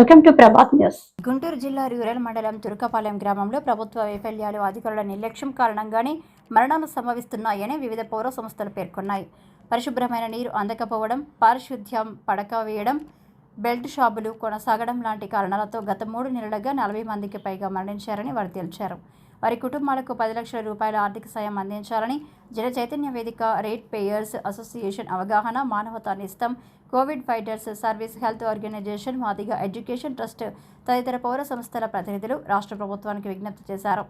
Welcome to Prabhat news. Guntur జిల్లా rural మండలం తురకపాలెం గ్రామంలో ప్రభుత్వ వైఫల్యాలు అధికారుల నిర్లక్ష్యం కారణంగానే మరణాలు సంభవిస్తున్నాయని వివిధ పౌర సంస్థలు పేర్కొన్నాయి. పరిశుభ్రమైన నీరు అందకపోవడం పారిశుద్ధ్యం పడక వేయడం బెల్ట్ షాపులు కొనసాగడం లాంటి కారణాలతో గత మూడు నెలలుగా నలభై మందికి పైగా మరణించారని వారు తేల్చారు. వారి కుటుంబాలకు పది లక్షల రూపాయల ఆర్థిక సాయం అందించాలని జన చైతన్య వేదిక రేట్ పేయర్స్ అసోసియేషన్ అవగాహన Manavata నిస్తం Covid fighters service health organisation Madiga education trust తదితర పౌర సంస్థల ప్రతినిధులు రాష్ట్ర ప్రభుత్వానికి విజ్ఞప్తి చేశారు.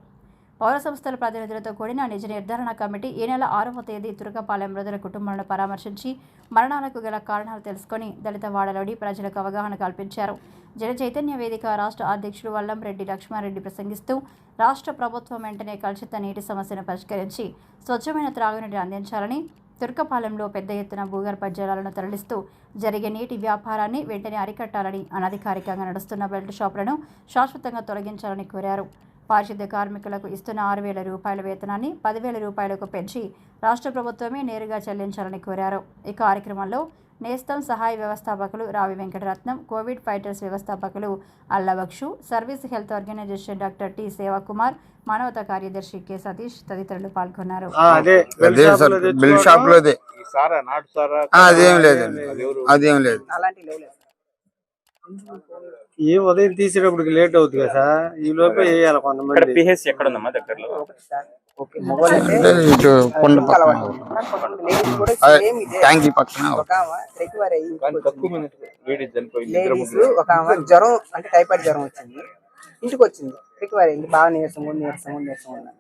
పౌర సంస్థల ప్రతినిధులతో కూడిన నిజ నిర్ధారణ కమిటీ ఈ నెల ఆరవ తేదీ తురకపాలెం మృతుల కుటుంబాలను పరామర్శించి మరణాలకు గల కారణాలు తెలుసుకొని దళిత వాడలోని ప్రజలకు అవగాహన కల్పించారు. జన చైతన్య వేదిక రాష్ట్ర అధ్యక్షుడు వల్లంరెడ్డి లక్ష్మారెడ్డి ప్రసంగిస్తూ రాష్ట్ర ప్రభుత్వం వెంటనే కలుషిత నీటి సమస్యను పరిష్కరించి స్వచ్ఛమైన త్రాగునీటిని అందించాలని తుర్కపాలెంలో పెద్ద ఎత్తున భూగర్భ జలాలను తరలిస్తూ జరిగే నీటి వ్యాపారాన్ని వెంటనే అరికట్టాలని అనధికారికంగా నడుస్తున్న బెల్ట్ షాపులను శాశ్వతంగా తొలగించాలని కోరారు. పారిశుద్ధ్య కార్మికులకు ఇస్తున్న ఆరు వేల రూపాయల వేతనాన్ని పదివేల రూపాయలకు పెంచి రాష్ట్ర ప్రభుత్వమే నేరుగా చెల్లించాలని కోరారు. ఈ కార్యక్రమంలో నేస్తం సహాయ వ్యవస్థాపకులు రావి వెంకటరత్నం కోవిడ్ ఫైటర్స్ వ్యవస్థాపకులు Allabakshu service health organisation doctor T Sevakumar Manavata కార్యదర్శి కె సతీష్ తదితరులు పాల్గొన్నారు. ఆ, అదే అదే సార్ బిల్ షాప్లో అదే ఈ సారా నాటు సారా ఆ, అదేం లేదండి. అదెవరు? అదేం లేదు. అలాంటి లేవు. ఏ ఉదయం తీసేటప్పటికి లేట్ అవుతుంది కదా సార్? ఈ లోపే వేయాలి కొంతమంది. పిహెచ్ ఎక్కడ ఉందమ్మా దగ్గరలో. ట్యాంకీ పక్కన ఒక ఆమె జ్వరం అంటే టైఫాయిడ్ జ్వరం వచ్చింది. ఇంటికి వచ్చింది. రికవర్ అయింది. బాగా నీరసం ఉంది నీరసం ఉంది నీరసం ఉంది.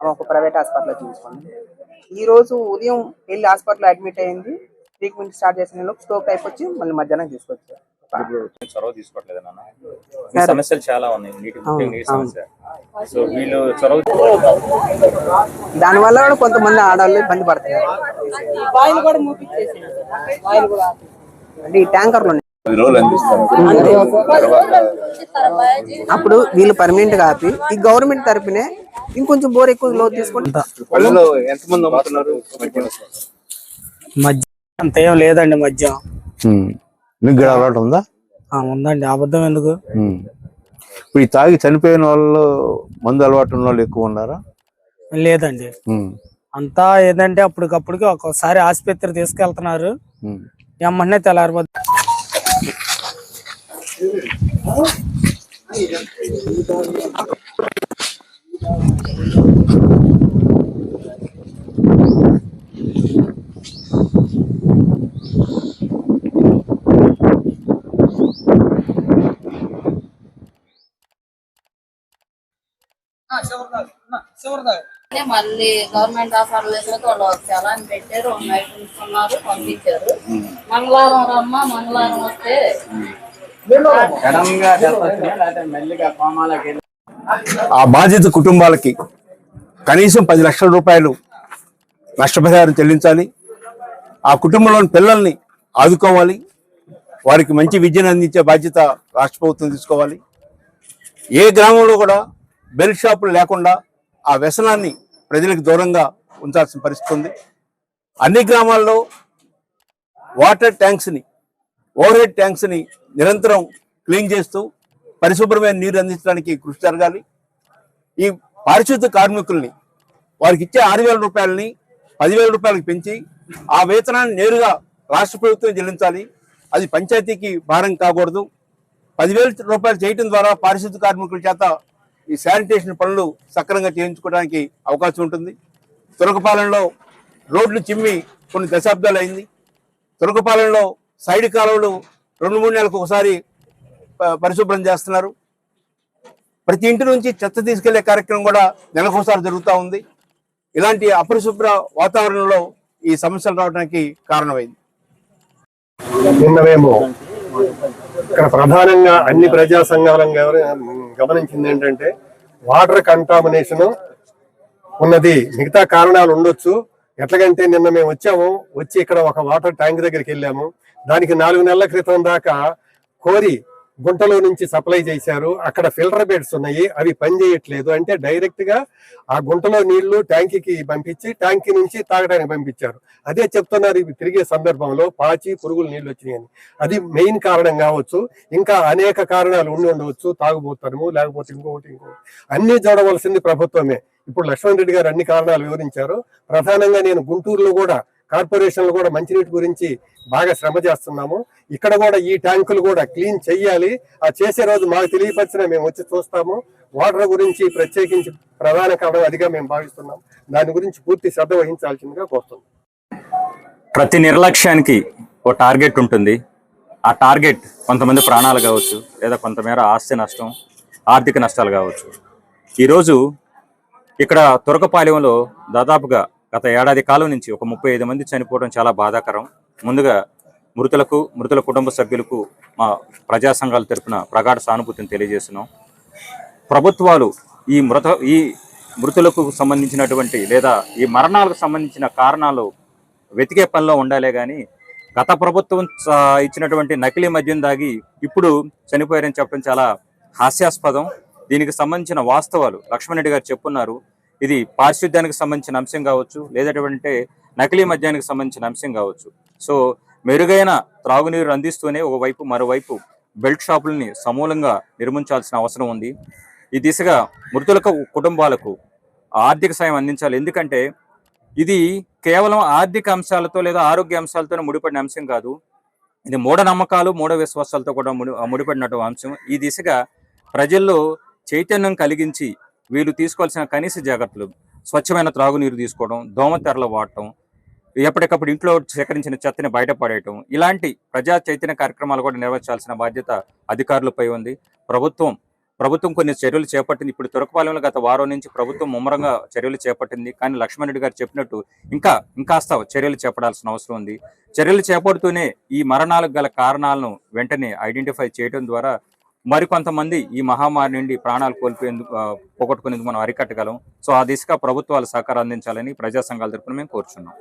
ఆమె ఒక ప్రైవేట్ హాస్పిటల్లో చూసుకోండి ఈ రోజు ఉదయం వెళ్ళి హాస్పిటల్లో అడ్మిట్ అయింది. ట్రీట్మెంట్ స్టార్ట్ చేసిన టైప్ వచ్చి మళ్ళీ మధ్యాహ్నం తీసుకొచ్చారు. చొరవ తీసుకోవట్లేదు నాన్న. ఈ సమస్యలు చాలా ఉన్నాయి. నీటి నీటి సమస్య. సో వీళ్ళు చొరవ దానివల్ల కూడా కొంతమంది ఆడవాళ్ళు ఇబ్బంది పడుతున్నారు. అంటే ఈ ట్యాంకర్లు అప్పుడు వీళ్ళు పర్మనెంట్గా ఆపి ఈ గవర్నమెంట్ తరపునే ఇంకొంచెం బోర్ ఎక్కువ లో తీసుకుంటా పళ్ళలో ఎంతమంది అమ్ముతున్నారు? మద్యం అంత ఏం లేదండి మద్యం ఉమ్. మీకు కూడా అలవాటు ఉందా? ఆ, ఉందండి. అబద్ధం ఎందుకు. ఇప్పుడు ఈ తాగి చనిపోయిన వాళ్ళు మందు అలవాటు ఉన్న వాళ్ళు ఎక్కువ ఉన్నారా? లేదండి. ఉమ్. అంతా ఏంటంటే అప్పటికప్పటికి ఒక్కోసారి ఆసుపత్రి తీసుకెళ్తున్నారు. ఉమ్. ఎమ్మనే తెల్లారిపోద్ది మళ్ళీ గవర్నమెంట్ వాళ్ళు పెట్టారు. పంపించారు. మంగళవారం రమ్మ మంగళవారం వస్తే ఆ బాధిత కుటుంబాలకి కనీసం పది లక్షల రూపాయలు నష్టపరిహారం చెల్లించాలి. ఆ కుటుంబంలోని పిల్లల్ని ఆదుకోవాలి. వారికి మంచి విద్యను అందించే బాధ్యత రాష్ట్ర ప్రభుత్వం తీసుకోవాలి. ఏ గ్రామంలో కూడా బెల్ షాపులు లేకుండా ఆ వ్యసనాన్ని ప్రజలకు దూరంగా ఉంచాల్సిన పరిస్థితి ఉంది. అన్ని గ్రామాల్లో వాటర్ ట్యాంక్స్ని ఓవర్ హెడ్ ట్యాంక్స్ని నిరంతరం క్లీన్ చేస్తూ పరిశుభ్రమైన నీరు అందించడానికి కృషి జరగాలి. ఈ పారిశుద్ధ కార్మికుల్ని వారికి ఇచ్చే ఆరు వేల రూపాయలని పదివేల రూపాయలకు పెంచి ఆ వేతనాన్ని నేరుగా రాష్ట్ర ప్రభుత్వం చెల్లించాలి. అది పంచాయతీకి భారం కాకూడదు. పదివేల రూపాయలు చేయటం ద్వారా పారిశుద్ధ కార్మికుల చేత ఈ శానిటేషన్ పనులు సక్రమంగా చేయించుకోవడానికి అవకాశం ఉంటుంది. తురకపాలెంలో రోడ్లు చిమ్మి కొన్ని దశాబ్దాలు అయింది. తురకపాలెంలో సైడ్ కాలువలు రెండు మూడు నెలలకు ఒకసారి ప- పరిశుభ్రం చేస్తున్నారు. ప్రతి ఇంటి నుంచి చెత్త తీసుకెళ్ళే కార్యక్రమం కూడా నెలకోసారి జరుగుతూ ఉంది. ఇలాంటి అపరిశుభ్ర వాతావరణంలో ఈ సమస్యలు రావడానికి కారణమైంది. నిన్న మేము ఇక్కడ ప్రధానంగా అన్ని ప్రజా సంఘాలంగా గమనించింది ఏంటంటే వాటర్ కంటామినేషన్ ఉన్నది. మిగతా కారణాలు ఉండొచ్చు. ఎట్లాగంటే నిన్న మేము వచ్చాము. వచ్చి ఇక్కడ ఒక వాటర్ ట్యాంక్ దగ్గరికి వెళ్ళాము. దానికి నాలుగు నెలల క్రితం దాకా కోరి గుంటలో నుంచి సప్లై చేశారు. అక్కడ ఫిల్టర్ బెడ్స్ ఉన్నాయి. అవి పని చేయట్లేదు అంటే డైరెక్ట్గా ఆ గుంటలో నీళ్ళు ట్యాంకీకి పంపించి ట్యాంకీ నుంచి తాగడానికి పంపించారు. అదే చెప్తున్నారు ఇవి తిరిగే సందర్భంలో పాచి పురుగులు నీళ్ళు వచ్చినాయని. అది మెయిన్ కారణం కావచ్చు. ఇంకా అనేక కారణాలు ఉండి ఉండవచ్చు. తాగుబోతాము లేకపోతే ఇంకొకటి ఇంకొకటి. అన్ని చూడవలసింది ప్రభుత్వమే. ఇప్పుడు లక్ష్మణ్ రెడ్డి గారు అన్ని కారణాలు వివరించారు. ప్రధానంగా నేను గుంటూరులో కూడా కార్పొరేషన్లు కూడా మంచినీటి గురించి బాగా శ్రమ చేస్తున్నాము. ఇక్కడ కూడా ఈ ట్యాంకులు కూడా క్లీన్ చెయ్యాలి. ఆ చేసే రోజు మాకు తెలియపరిచిన మేము వచ్చి చూస్తాము. వాటర్ గురించి ప్రత్యేకించి ప్రధాన కారణం అదిగా మేము భావిస్తున్నాం. దాని గురించి పూర్తి శ్రద్ధ వహించాల్సిందిగా కోరుతున్నాం. ప్రతి నిర్లక్ష్యానికి ఓ టార్గెట్ ఉంటుంది. ఆ టార్గెట్ కొంతమంది ప్రాణాలు కావచ్చు లేదా కొంతమేర ఆస్తి నష్టం ఆర్థిక నష్టాలు కావచ్చు. ఈరోజు ఇక్కడ తురకపాలెంలో దాదాపుగా గత ఏడాది కాలం నుంచి ఒక ముప్పై ఐదు మంది చనిపోవడం చాలా బాధాకరం. ముందుగా మృతులకు మృతుల కుటుంబ సభ్యులకు మా ప్రజా సంఘాల తరపున ప్రగాఢ సానుభూతిని తెలియజేస్తున్నాం. ప్రభుత్వాలు ఈ మృత ఈ మృతులకు సంబంధించినటువంటి లేదా ఈ మరణాలకు సంబంధించిన కారణాలు వెతికే పనిలో ఉండాలే కానీ గత ప్రభుత్వం ఇచ్చినటువంటి నకిలీ మద్యం దాగి ఇప్పుడు చనిపోయారని చెప్పడం చాలా హాస్యాస్పదం. దీనికి సంబంధించిన వాస్తవాలు లక్ష్మణరెడ్డి గారు చెప్పున్నారు. ఇది పారిశుద్ధ్యానికి సంబంధించిన అంశం కావచ్చు లేదంటే నకిలీ మద్యానికి సంబంధించిన అంశం కావచ్చు. సో మెరుగైన త్రాగునీరు అందిస్తూనే ఒకవైపు మరోవైపు బెల్ట్ షాపులని సమూలంగా నిర్మించాల్సిన అవసరం ఉంది. ఈ దిశగా మృతులకు కుటుంబాలకు ఆర్థిక సాయం అందించాలి. ఎందుకంటే ఇది కేవలం ఆర్థిక అంశాలతో లేదా ఆరోగ్య అంశాలతో ముడిపడిన అంశం కాదు. ఇది మూఢనమ్మకాలు మూఢ విశ్వాసాలతో కూడా ముడి ముడిపడినటువంటి అంశం. ఈ దిశగా ప్రజల్లో చైతన్యం కలిగించి వీళ్ళు తీసుకోవాల్సిన కనీస జాగ్రత్తలు స్వచ్ఛమైన త్రాగునీరు తీసుకోవడం దోమతెరలు వాడటం ఎప్పటికప్పుడు ఇంట్లో సేకరించిన చెత్తని బయటపడేయటం ఇలాంటి ప్రజా చైతన్య కార్యక్రమాలు కూడా నిర్వహించాల్సిన బాధ్యత అధికారులపై ఉంది. ప్రభుత్వం ప్రభుత్వం కొన్ని చర్యలు చేపట్టింది. ఇప్పుడు తురకపాలెంలో గత వారం నుంచి ప్రభుత్వం ముమ్మరంగా చర్యలు చేపట్టింది. కానీ లక్ష్మణ్ రెడ్డి గారు చెప్పినట్టు ఇంకా ఇంకాస్త చర్యలు చేపడాల్సిన అవసరం ఉంది. చర్యలు చేపడుతూనే ఈ మరణాలకు గల కారణాలను వెంటనే ఐడెంటిఫై చేయడం ద్వారా మరికొంతమంది ఈ మహమ్మారి నుండి ప్రాణాలు కోల్పోయేందుకు పోగొట్టుకునేందుకు మనం అరికట్టగలం. సో ఆ దిశగా ప్రభుత్వాలు సహకారం అందించాలని ప్రజా సంఘాల తరపున మేము కోరుచున్నాం.